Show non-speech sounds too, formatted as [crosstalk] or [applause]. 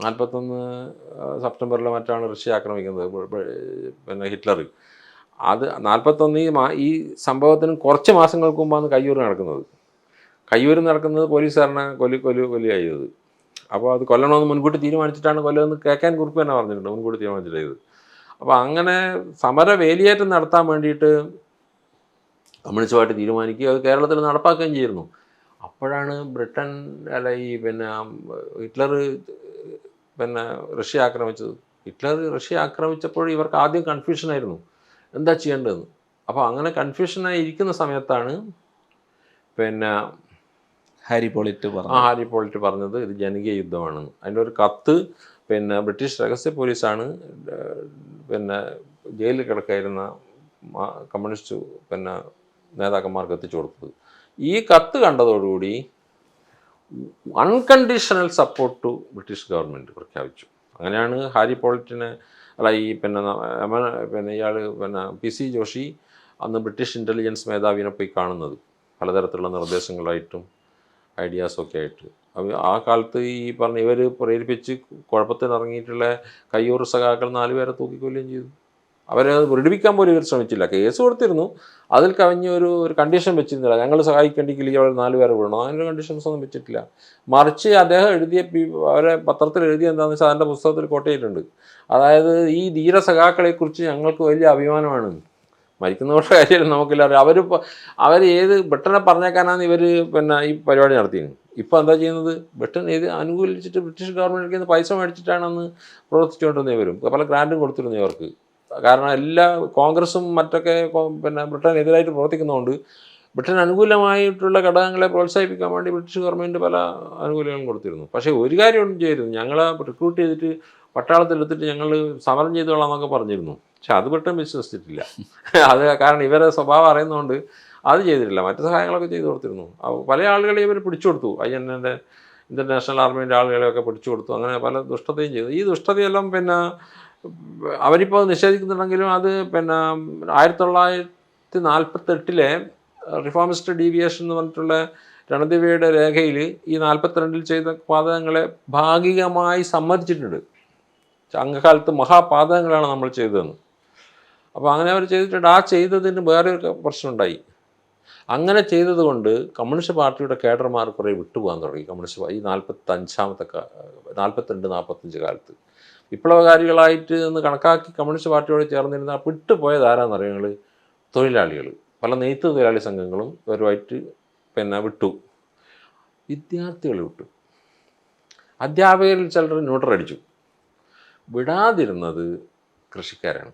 നാൽപ്പത്തൊന്ന് സെപ്റ്റംബറിൽ മറ്റാണ് റഷ്യ ആക്രമിക്കുന്നത് പിന്നെ ഹിറ്റ്ലർ. അത് നാൽപ്പത്തൊന്ന് ഈ ഈ സംഭവത്തിന് കുറച്ച് മാസങ്ങൾക്ക് മുമ്പാണ് കയ്യൂർ നടക്കുന്നത്. കയ്യൂർ നടക്കുന്നത് പോലീസുകാരനെ കൊല്ലി കൊലി ആയത് അപ്പോൾ അത് കൊല്ലണമെന്ന് മുൻകൂട്ടി തീരുമാനിച്ചിട്ടാണ് കൊല്ലമെന്ന് കേൾക്കാൻ കുറിപ്പ് തന്നെ പറഞ്ഞിട്ടുണ്ട് മുൻകൂട്ടി തീരുമാനിച്ചിട്ട് ചെയ്തത് അപ്പോൾ അങ്ങനെ സമര വേലിയേറ്റം നടത്താൻ വേണ്ടിയിട്ട് കമ്മ്യൂണിസ്റ്റ് പാർട്ടി തീരുമാനിക്കുകയും അത് കേരളത്തിൽ നടപ്പാക്കുകയും ചെയ്യുന്നു അപ്പോഴാണ് ബ്രിട്ടൻ അല്ല ഈ പിന്നെ ഹിറ്റ്ലർ പിന്നെ റഷ്യ ആക്രമിച്ചത്. ഹിറ്റ്ലർ റഷ്യ ആക്രമിച്ചപ്പോൾ ഇവർക്ക് ആദ്യം കൺഫ്യൂഷനായിരുന്നു എന്താ ചെയ്യേണ്ടതെന്ന്? അപ്പോൾ അങ്ങനെ കൺഫ്യൂഷനായി ഇരിക്കുന്ന സമയത്താണ് പിന്നെ ഹാരി പോളിറ്റ് പറഞ്ഞു ആ ഹാരി പോളിറ്റ് പറഞ്ഞത് ഇത് ജനകീയ യുദ്ധമാണെന്ന്. അതിന്റെ ഒരു കത്ത് പിന്നെ ബ്രിട്ടീഷ് രഹസ്യ പോലീസാണ് പിന്നെ ജയിലിൽ കിടക്കായിരുന്ന കമ്മ്യൂണിസ്റ്റ് പിന്നെ നേതാക്കന്മാർക്ക് എത്തിച്ചു കൊടുത്തത്. ഈ കത്ത് കണ്ടതോടുകൂടി unconditional support to British government പ്രഖ്യാപിച്ചു. അങ്ങനെയാണ് ഹാരി പോളിറ്റിനെ അല്ല ഈ പിന്നെ പിന്നെ ഇയാൾ പിന്നെ പി സി ജോഷി അന്ന് ബ്രിട്ടീഷ് ഇന്റലിജൻസ് മേധാവിനെ പോയി കാണുന്നത്. പലതരത്തിലുള്ള നിർദ്ദേശങ്ങളായിട്ടും ഐഡിയാസൊക്കെ ആയിട്ട്. ആ കാലത്ത് ഈ പറഞ്ഞ ഇവർ പ്രേരിപ്പിച്ച് കുഴപ്പത്തിനിറങ്ങിയിട്ടുള്ള കയ്യൂർ സഖാക്കൾ നാലുപേരെ തൂക്കിക്കൊല്ലുകയും ചെയ്തു. അവരെ അത് വിടുവിക്കാൻ പോലും ഇവർ ശ്രമിച്ചില്ല. കേസ് കൊടുത്തിരുന്നു. അതിൽ കവിഞ്ഞ ഒരു ഒരു കണ്ടീഷൻ വെച്ചിരുന്നില്ല. ഞങ്ങൾ സഹായിക്കേണ്ടെങ്കിൽ അവർ നാല് പേരെ വിടണം. അങ്ങനെ കണ്ടീഷൻസ് ഒന്നും വെച്ചിട്ടില്ല. മറിച്ച് അദ്ദേഹം എഴുതിയ അവരെ പത്രത്തിൽ എഴുതിയ എന്താണെന്ന് വെച്ചാൽ അതിന്റെ പുസ്തകത്തിൽ കോട്ടയിട്ടുണ്ട് അതായത് ഈ ധീര സഖാക്കളെക്കുറിച്ച് ഞങ്ങൾക്ക് വലിയ അഭിമാനമാണ്. മരിക്കുന്നവരുടെ കാര്യമല്ല നമുക്കില്ല അറിയാം അവർ അവർ ഏത് ബ്രിട്ടനെ പറഞ്ഞേക്കാനാണ് ഇവർ പിന്നെ ഈ പരിപാടി നടത്തിയത്? ഇപ്പോൾ എന്താ ചെയ്യുന്നത്? ബ്രിട്ടൻ ഏത് അനുകൂലിച്ചിട്ട് ബ്രിട്ടീഷ് ഗവൺമെന്റിൽ നിന്ന് പൈസ മേടിച്ചിട്ടാണ് അന്ന് പ്രവർത്തിച്ചുകൊണ്ടിരുന്നത് ഇവരും. പല ഗ്രാൻഡും കൊടുത്തിരുന്നു ഇവർക്ക്. കാരണം എല്ലാ കോൺഗ്രസും മറ്റൊക്കെ പിന്നെ ബ്രിട്ടനെതിരായിട്ട് പ്രവർത്തിക്കുന്നതുകൊണ്ട് ബ്രിട്ടൻ അനുകൂലമായിട്ടുള്ള ഘടകങ്ങളെ പ്രോത്സാഹിപ്പിക്കാൻ വേണ്ടി ബ്രിട്ടീഷ് ഗവൺമെന്റ് പല ആനുകൂല്യങ്ങളും കൊടുത്തിരുന്നു. പക്ഷേ ഒരു കാര്യം ഒന്നും ചെയ്തിരുന്നു. ഞങ്ങൾ റിക്രൂട്ട് ചെയ്തിട്ട് പട്ടാളത്തിലെടുത്തിട്ട് ഞങ്ങൾ സമരം ചെയ്തോളാം എന്നൊക്കെ പറഞ്ഞിരുന്നു. പക്ഷെ അത് ബ്രിട്ടൻ വിശ്വസിച്ചിട്ടില്ല. [laughs] അത് കാരണം ഇവരെ സ്വഭാവം അറിയുന്നതുകൊണ്ട് അത് ചെയ്തിട്ടില്ല. മറ്റു സഹായങ്ങളൊക്കെ ചെയ്തു കൊടുത്തിരുന്നു. പല ആളുകളെ ഇവർ പിടിച്ചു കൊടുത്തു. ഐ എൻ എന്റെ ഇന്ത്യൻ നാഷണൽ ആർമീന്റെ ആളുകളെയൊക്കെ പിടിച്ചു കൊടുത്തു. അങ്ങനെ പല ദുഷ്ടതയും ചെയ്തു. ഈ ദുഷ്ടതയെല്ലാം പിന്നെ അവരിപ്പോൾ നിഷേധിക്കുന്നുണ്ടെങ്കിലും അത് പിന്നെ ആയിരത്തി തൊള്ളായിരത്തി നാൽപ്പത്തെട്ടിലെ റിഫോമിസ്റ്റ് ഡീവിയേഷൻ എന്ന് പറഞ്ഞിട്ടുള്ള രണദിവയുടെ രേഖയിൽ ഈ നാൽപ്പത്തിരണ്ടിൽ ചെയ്ത പാതകങ്ങളെ ഭാഗികമായി സമ്മതിച്ചിട്ടുണ്ട് അംഗകാലത്ത് മഹാപാതകങ്ങളാണ് നമ്മൾ ചെയ്തതെന്ന്. അപ്പോൾ അങ്ങനെ അവർ ചെയ്തിട്ടുണ്ട്. ആ ചെയ്തതിന് വേറെ ഒരു പ്രശ്നമുണ്ടായി. അങ്ങനെ ചെയ്തതുകൊണ്ട് കമ്മ്യൂണിസ്റ്റ് പാർട്ടിയുടെ കേഡർമാർ കുറേ വിട്ടുപോകാൻ തുടങ്ങി. കമ്മ്യൂണിസ്റ്റ് ഈ നാൽപ്പത്തഞ്ചാമത്തെ നാൽപ്പത്തിരണ്ട് നാൽപ്പത്തഞ്ച് കാലത്ത്. വിപ്ലവകാരികളായിട്ട് എന്ന് കണക്കാക്കി കമ്മ്യൂണിസ്റ്റ് പാർട്ടിയോട് ചേർന്നിരുന്ന വിട്ടുപോയത് ധാരാന്ന് ഞങ്ങൾ തൊഴിലാളികൾ പല നെയ്ത്ത് തൊഴിലാളി സംഘങ്ങളും ഇവരുമായിട്ട് പിന്നെ വിട്ടു. വിദ്യാർത്ഥികൾ വിട്ടു. അധ്യാപകരിൽ ചിലർ ന്യൂട്രൽ അടിച്ചു വിടാതിരുന്നത് കൃഷിക്കാരാണ്.